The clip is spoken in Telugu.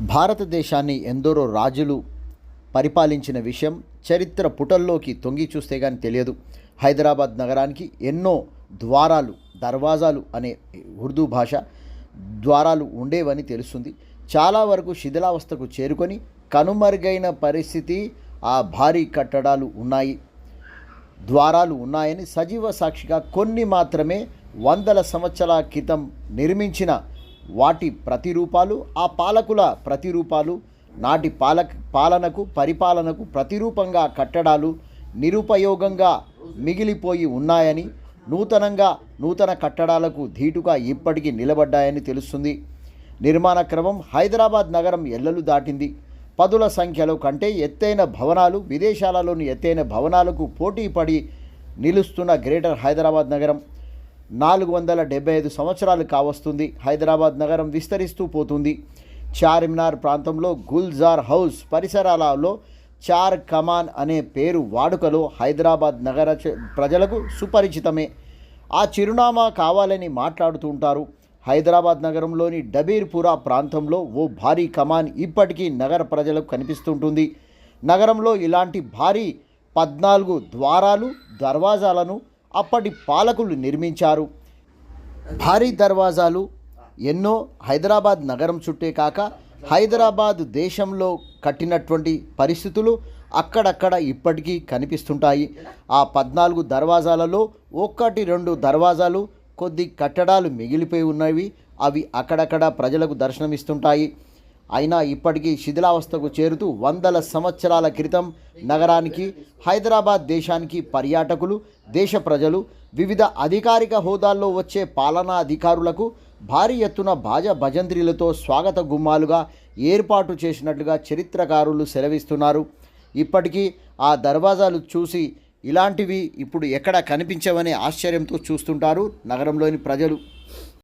భారతదేశాన్ని ఎందరో రాజులు పరిపాలించిన విషయం చరిత్ర పుటల్లోకి తొంగి చూస్తే కానీ తెలియదు. హైదరాబాద్ నగరానికి ఎన్నో ద్వారాలు దర్వాజాలు అనే ఉర్దూ భాష ద్వారాలు ఉండేవని తెలుస్తుంది. చాలా వరకు శిథిలావస్థకు చేరుకొని కనుమరుగైన పరిస్థితి ఆ భారీ కట్టడాలు ఉన్నాయి. ద్వారాలు ఉన్నాయని సజీవ సాక్షిగా కొన్ని మాత్రమే వందల సంవత్సరాల క్రితం నిర్మించిన వాటి ప్రతిరూపాలు ఆ పాలకుల ప్రతిరూపాలు నాటి పాలక పాలనకు పరిపాలనకు ప్రతిరూపంగా కట్టడాలు నిరుపయోగంగా మిగిలిపోయి ఉన్నాయని నూతనంగా నూతన కట్టడాలకు ధీటుగా ఇప్పటికీ నిలబడ్డాయని తెలుస్తుంది. నిర్మాణ క్రమం హైదరాబాద్ నగరం ఎల్లలు దాటింది. పదుల సంఖ్యలో కంటే ఎత్తైన భవనాలు విదేశాలలోని ఎత్తైన భవనాలకు పోటీ పడి నిలుస్తున్న గ్రేటర్ హైదరాబాద్ నగరం. నాలుగు వందల డెబ్బై ఐదు సంవత్సరాలు కావస్తుంది. హైదరాబాద్ నగరం విస్తరిస్తూ పోతుంది. చార్మినార్ ప్రాంతంలో గుల్జార్ హౌస్ పరిసరాలలో చార్ కమాన్ అనే పేరు వాడుకలో హైదరాబాద్ నగర ప్రజలకు సుపరిచితమే. ఆ చిరునామా కావాలని మాట్లాడుతూ ఉంటారు. హైదరాబాద్ నగరంలోని డబీర్పురా ప్రాంతంలో ఓ భారీ కమాన్ ఇప్పటికీ నగర ప్రజలకు కనిపిస్తుంటుంది. నగరంలో ఇలాంటి భారీ పద్నాలుగు ద్వారాలు దర్వాజాలను అప్పటి పాలకులు నిర్మించారు. భారీ దర్వాజాలు ఎన్నో హైదరాబాద్ నగరం చుట్టే కాక హైదరాబాద్ దేశంలో కట్టినటువంటి పరిస్థితులు అక్కడక్కడ ఇప్పటికీ కనిపిస్తుంటాయి. ఆ పద్నాలుగు దర్వాజాలలో ఒకటి రెండు దర్వాజాలు కొద్ది కట్టడాలు మిగిలిపోయి ఉన్నవి. అవి అక్కడక్కడ ప్రజలకు దర్శనమిస్తుంటాయి. అయినా ఇప్పటికీ శిథిలావస్థకు చేరుతూ వందల సంవత్సరాల క్రితం నగరానికి హైదరాబాద్ దేశానికి పర్యాటకులు దేశ ప్రజలు వివిధ అధికారిక హోదాల్లో వచ్చే పాలనా అధికారులకు భారీ ఎత్తున భాజ భజంత్రీలతో స్వాగత గుమ్మాలుగా ఏర్పాటు చేసినట్లుగా చరిత్రకారులు సెలవిస్తున్నారు. ఇప్పటికీ ఆ దర్వాజాలు చూసి ఇలాంటివి ఇప్పుడు ఎక్కడ కనిపించవనే ఆశ్చర్యంతో చూస్తుంటారు నగరంలోని ప్రజలు.